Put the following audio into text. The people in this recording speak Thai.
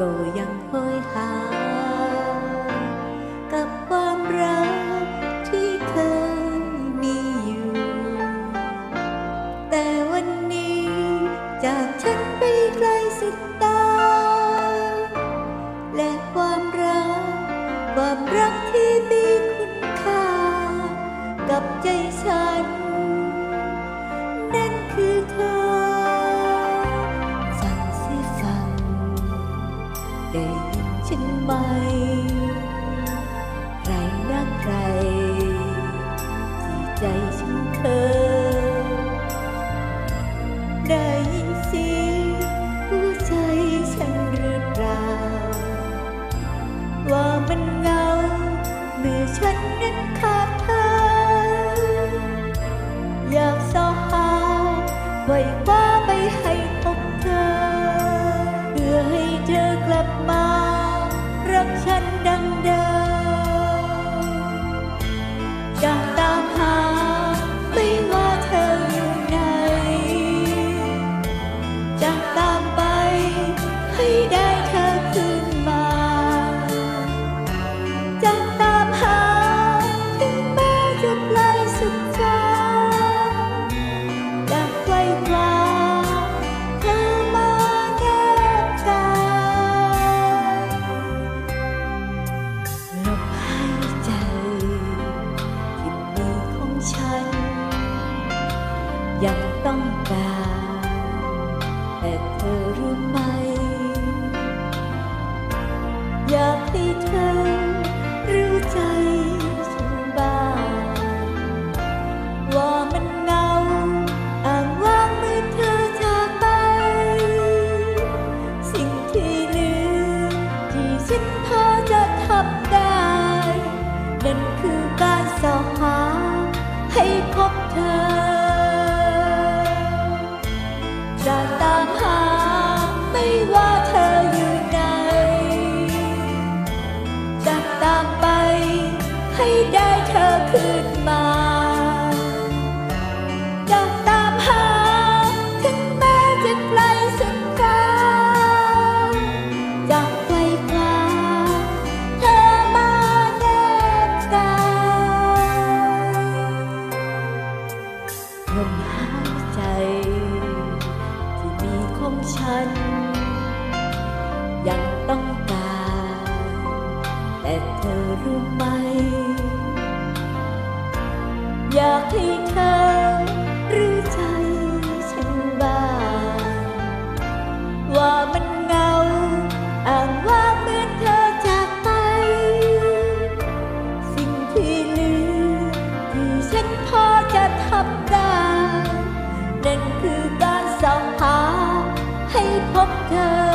ก็ยังโหยหา กับความรักที่เคยมีอยู่ แต่วันนี้จากฉันไปไกลสุดตา และความรัก ความรักที่มีคุณค่า กับใจฉัน นั่นคือเธอ ได้ยินสียงหัวใจฉันหรือเปล่า ว่ามันเหงา เมื่อฉันนั้นขาดเธอ อยากสอหาไว้คว้า นั่นคือการสอหา ให้พบเธอ จะตามหาไม่ว่าเธออยู่ไหนจะตามไปให้ได้เธอคืนมา ฉัน ยังต้องการ แต่เธอรู้ไหม อยากให้เธอรู้ใจฉันบ้างว่ามันเงาอ้างว่าเมื่อเธอจากไป สิ่งที่เหลือที่ฉันพอจะทำ thẫn thờ